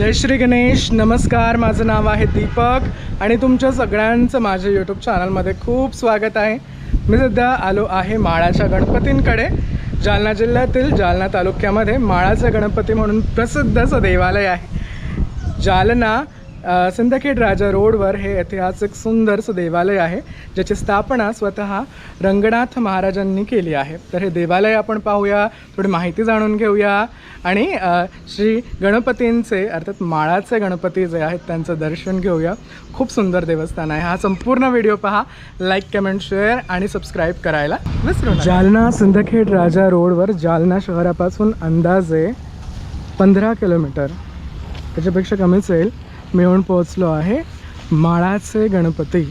जय श्री गणेश नमस्कार माझं नाव आहे दीपक आणि तुमच्या सगळ्यांचं माझ्या यूट्यूब चॅनलमध्ये खूप स्वागत आहे. मी सध्या आलो आहे माळाच्या गणपतींकडे जालना जिल्ह्यातील जालना तालुक्यामध्ये माळाचा गणपती म्हणून प्रसिद्ध असं देवालय आहे. जालना सिंदखेड राजा रोडवर हे ऐतिहासिक सुंदरसं देवालय आहे ज्याची स्थापना स्वतः रंगनाथ महाराजांनी केली आहे. तर हे देवालय आपण पाहूया थोडी माहिती जाणून घेऊया. आणि श्री गणपतींचे अर्थात माळाचे गणपती जे आहेत त्यांचं दर्शन घेऊया. खूप सुंदर देवस्थान आहे. हा संपूर्ण व्हिडिओ पहा. लाईक कमेंट शेअर आणि सबस्क्राईब करायला विसरू जालना सिंदखेड राजा रोडवर जालना शहरापासून अंदाजे पंधरा किलोमीटर. त्याच्यापेक्षा कमीच येईल. मी येऊन पोहोचलो आहे माळाचे गणपती.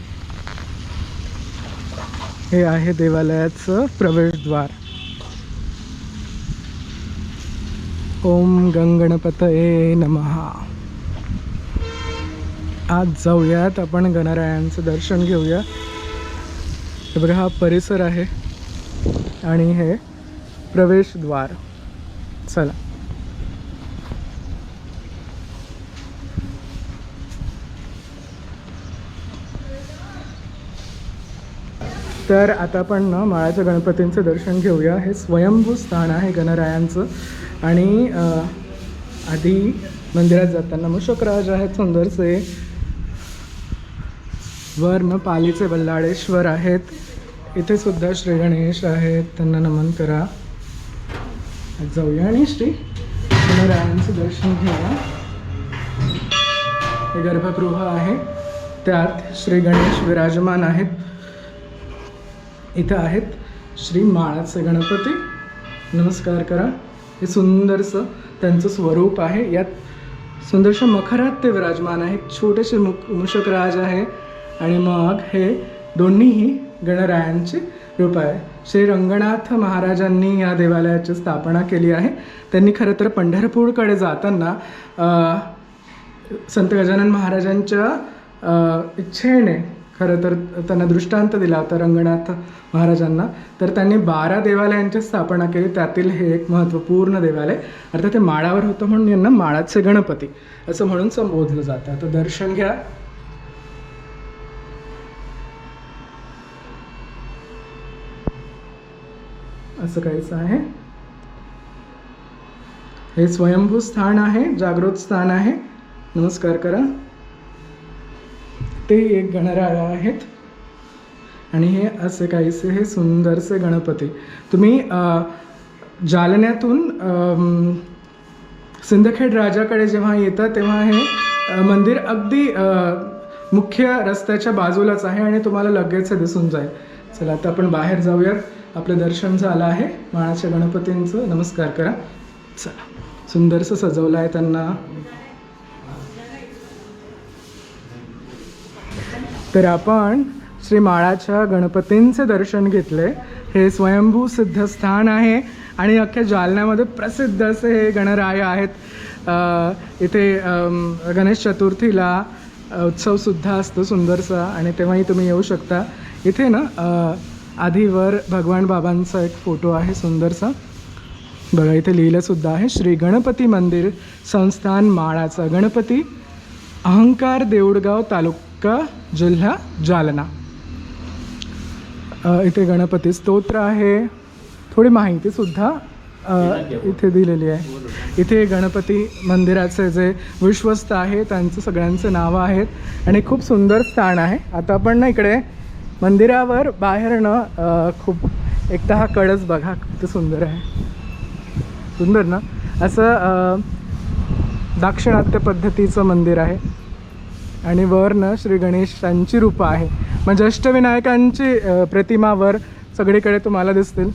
हे आहे देवालयाचं प्रवेशद्वार. ओम गंगणपतये नमहा आज जाऊयात आपण गणरायांचं दर्शन घेऊया. हे बघा हा परिसर आहे आणि हे प्रवेशद्वार. चला. तर आता आपण ना माळाच्या गणपतींचं दर्शन घेऊया. हे स्वयंभू स्थान आहे गणरायांचं. आणि आधी मंदिरात जाताना मुशकराज आहेत सुंदरसे वर न पालीचे बल्लाळेश्वर आहेत. इथे सुद्धा श्री गणेश आहेत. त्यांना नमन करा. जाऊया आणि श्री गणरायांचं दर्शन घेऊया. हे गर्भगृह आहे. त्यात श्री गणेश विराजमान आहेत. इथं आहेत श्री माळाचे गणपती. नमस्कार करा. हे सुंदरसं त्यांचं स्वरूप आहे. यात सुंदरशा मखरात ते विराजमान आहेत. छोटेसे मुक मुषकराज आहे. आणि मग हे दोन्हीही गणरायांचे रूप आहे. श्री रंगनाथ महाराजांनी या देवालयाची स्थापना केली आहे. त्यांनी खरं तर पंढरपूरकडे जाताना संत गजानन महाराजांच्या इच्छेने खरं तर त्यांना दृष्टांत दिला होता रंगनाथ महाराजांना. तर त्यांनी बारा देवालयांची स्थापना केली. त्यातील हे एक महत्त्वपूर्ण देवालय. अर्थात ते माळावर होतं म्हणून यांना माळाचे गणपती असं म्हणून संबोधलं जातं. आता दर्शन घ्या. असं काहीच आहे. हे स्वयंभू स्थान आहे जागृत स्थान आहे. नमस्कार करा. ते एक गणराय आहेत. आणि हे असे काहीसे हे सुंदरसे गणपती. तुम्ही जालन्यातून सिंदखेड राजाकडे जेव्हा येतं तेव्हा हे मंदिर अगदी मुख्य रस्त्याच्या बाजूलाच आहे आणि तुम्हाला लगेच दिसून जाईल. चला आता आपण बाहेर जाऊयात. आपलं दर्शन झालं आहे. माळाच्या गणपतींचं नमस्कार करा. चला सुंदरसं सजवलं आहे त्यांना. तर आपण श्री माळाच्या गणपतींचे दर्शन घेतले. हे स्वयंभू सिद्धस्थान आहे आणि अख्ख्या जालन्यामध्ये प्रसिद्ध असे हे गणराय आहेत. इथे गणेश चतुर्थीला उत्सवसुद्धा असतो सुंदरसा आणि तेव्हाही तुम्ही येऊ शकता. इथे ना आधीवर भगवान बाबांचा एक फोटो आहे सुंदरसा. बघा इथे लिहिलंसुद्धा आहे श्री गणपती मंदिर संस्थान माळाचा गणपती अहंकार देऊळगाव तालुका जिल्हा जालना. इथे गणपती स्तोत्र आहे. थोडी माहितीसुद्धा इथे दिलेली आहे. इथे गणपती मंदिराचे जे विश्वस्त आहे त्यांचं सगळ्यांचं नावं आहेत. आणि खूप सुंदर स्थान आहे. आता आपण ना इकडे मंदिरावर बाहेर न खूप एक तर हा कळस बघा किती सुंदर आहे. सुंदर ना? असं दाक्षिणात्य पद्धतीचं मंदिर आहे. आणि वर न श्री गणेशांची रूपं आहे. म्हणजे अष्टविनायकांची प्रतिमा वर सगळीकडे तुम्हाला दिसतील.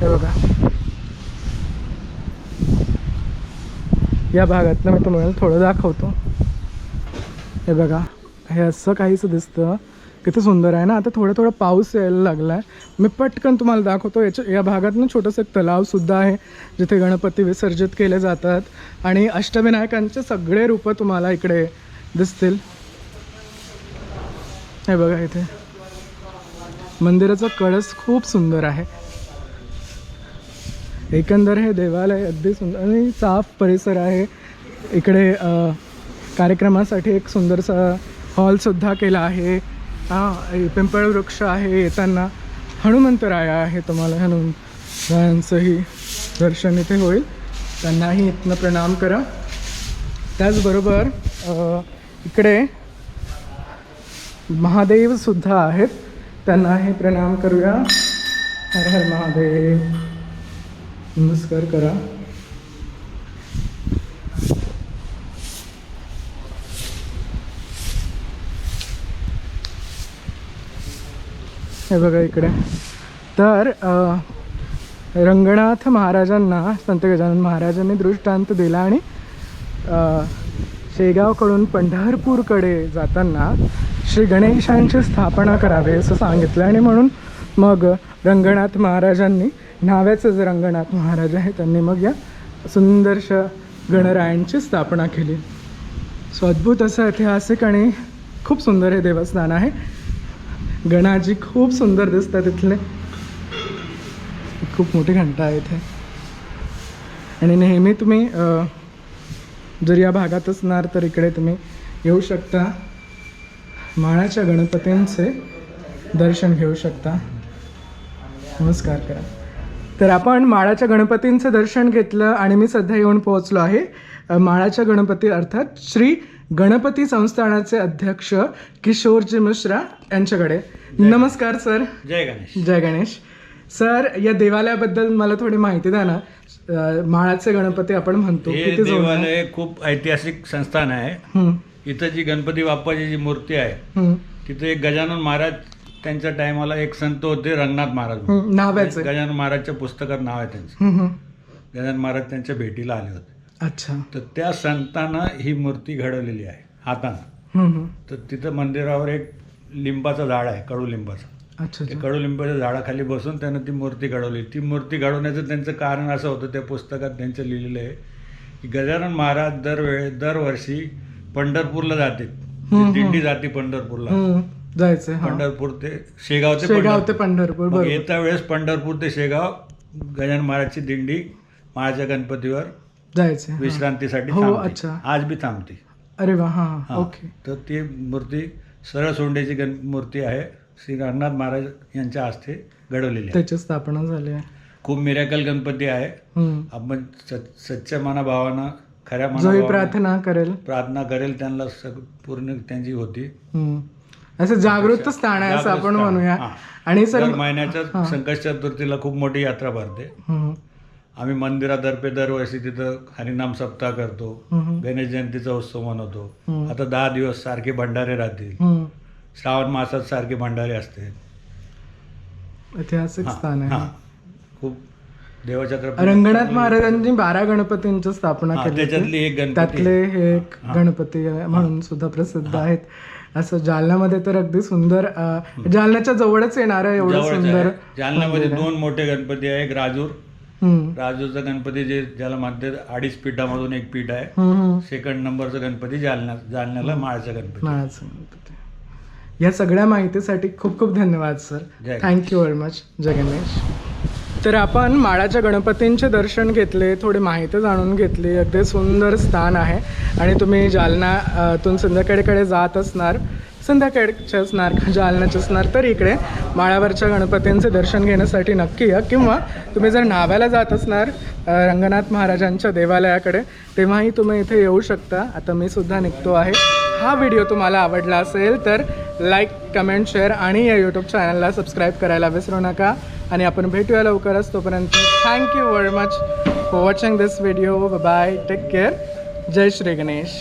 हे बघा. या भागातनं मी तुम्हाला थोडं दाखवतो. हे बघा. हे असं काहीच दिसतं. किती सुंदर आहे ना. आता थोडं थोडं पाऊस यायला लागला आहे मी पटकन तुम्हाला दाखवतो याच्या या भागात ना छोटंसं एक तलावसुद्धा आहे जिथे गणपती विसर्जित केले जातात. आणि अष्टविनायकांचे सगळे रूपं तुम्हाला इकडे दिसतील. हे बघा इथे. मंदिराचा कळस खूप सुंदर आहे. एकंदर हे देवालय अगदी सुंदर आणि साफ परिसर आहे. इकडे कार्यक्रमासाठी एक सुंदरसा हॉलसुद्धा केला आहे. हां पिंपळ वृक्ष आहे येताना. हनुमंतराया आहे तुम्हाला हनुमंतरायांचंही दर्शन इथे होईल. त्यांनाही इथनं प्रणाम करा. त्याचबरोबर इकडे महादेवसुद्धा आहेत. त्यांनाही प्रणाम करूया. हर हर महादेव. नमस्कार करा. हे बघा इकडे. तर रंगनाथ महाराजांना संत गजानन महाराजांनी दृष्टांत दिला आणि शेगावकडून पंढरपूरकडे जाताना श्री गणेशांची स्थापना करावी असं सांगितलं आणि म्हणून मग रंगनाथ महाराजांनी नाव्याचं जे रंगनाथ महाराज आहे त्यांनी मग या सुंदरशा गणरायांची स्थापना केली. सो अद्भुत असं ऐतिहासिक आणि खूप सुंदर हे देवस्थान आहे. गणाजी खूप सुंदर दिसतात इथले. खूप मोठी घंटा आहे इथे आणि नेहमी तुम्ही जर या भागात असणार तर इकडे तुम्ही येऊ शकता. माळाच्या गणपतींचे दर्शन घेऊ शकता. नमस्कार करा. तर आपण माळाच्या गणपतींचं दर्शन घेतलं आणि मी सध्या येऊन पोहोचलो आहे. माळाच्या गणपती अर्थात श्री गणपती संस्थानाचे अध्यक्ष किशोरजी मिश्रा यांच्याकडे. नमस्कार सर. जय गणेश. जय गणेश. सर या देवालयाबद्दल मला थोडी माहिती द्या ना. माळाचे गणपती आपण म्हणतो? देवालय खूप ऐतिहासिक संस्थान आहे. इथं जी गणपती बाप्पाची जी मूर्ती आहे तिथे एक गजानन महाराज त्यांच्या टायमाला एक संत होते रंगनाथ महाराज नावाचे गजानन महाराजच्या पुस्तकात नाव आहे त्यांचं. गजानन महाराज त्यांच्या भेटीला आले होते. अच्छा. तर त्या संतानं ही मूर्ती घडवलेली आहे हातानं. तर तिथं मंदिरावर एक लिंबाचं झाड आहे कडुलिंबाचं. अच्छा ते कडुलिंबाच्या झाडाखाली बसून त्यानं ती मूर्ती घडवली. ती मूर्ती घडवण्याचं त्यांचं कारण असं होतं त्या पुस्तकात त्यांचं लिहिलेलं आहे की गजानन महाराज दरवेळे दरवर्षी पंढरपूरला जाते. दिंडी जाते पंढरपूरला. हा. पंढरपूर ते शेगाव ते शेगाव ते पंढरपूर. पंढरपूर मग बरोबर येत्या वेळेस पंढरपूर ते शेगाव गजानन महाराजची दिंडी महाराजच्या गणपतीवर जायचंय हा. विश्रांतीसाठी हो, थांबते. अच्छा. आज बी थांबते अरे वा हा हा. हा ओके तर ती मूर्ती सरळ सोंडेची गण मूर्ती आहे श्री रंगनाथ महाराज यांच्या हस्ते घडवलेली आहे त्याची स्थापना झाली आहे खूप मिरॅकल गणपती आहे हम्म. आपण सच्च्या मनाभावानं खऱ्या जोही मनाभावानं प्रार्थना करेल प्रार्थना करेल त्यांना सग पूर्ण त्यांची होती हम्म. असं जागृत स्थान आहे असं आपण. म्हणूया. आणि सर महिन्याच्या संकष्ट चतुर्थीला खूप मोठी यात्रा भरते. हम्म, आम्ही मंदिरातर्फे दरवर्षी तिथं हरिनाम सप्ताह करतो. गणेश जयंतीचा उत्सव मनवतो. आता दहा दिवस सारखे भंडारे राहतील. हम्म. श्रावण मासात सारखे भंडारे असते ऐतिहासिक स्थान. आहे. खूप देवाच्या कृपेने रंगनाथ महाराजांनी बारा गणपतींची स्थापना हा, केली त्याच्यातली. एक त्यातले हे एक हा. गणपती म्हणून सुद्धा प्रसिद्ध आहेत. असं जालन्यामध्ये तर अगदी सुंदर जालन्याच्या जवळच येणार आहे. एवढं. सुंदर जालन्यामध्ये. दोन मोठे गणपती आहे एक राजूर. राजूरचा गणपती जे ज्याला म्हणते अडीच पीठामधून एक पीठ आहे. सेकंड नंबरचा गणपती जालना जालन्याला माळचा गणपती. माळाचं गणपती. या सगळ्या माहितीसाठी खूप खूप धन्यवाद sir thank you very much जय गणेश तर आपण माळाच्या गणपतींचे दर्शन घेतले थोडी माहिती जाणून घेतली. अगदी सुंदर स्थान आहे. आणि तुम्ही जालनातून अ, संध्याकाळीकडे जात असणार संध्याकाळचे असणार जालनाचे असणार तर इकडे माळावरच्या गणपतींचे दर्शन घेण्यासाठी नक्की या. किंवा तुम्ही जर नाव्याला जात असणार रंगनाथ महाराजांच्या देवालयाकडे तेव्हाही तुम्ही इथे येऊ शकता. आता मी सुद्धा निघतो आहे. हा व्हिडिओ तुम्हाला आवडला असेल तर लाईक कमेंट शेअर आणि या यूट्यूब चॅनलला सबस्क्राईब करायला विसरू नका. आणि आपण भेटूया लवकरच. तोपर्यंत thank you very much for watching this video bye take care Jai Shri Ganesh.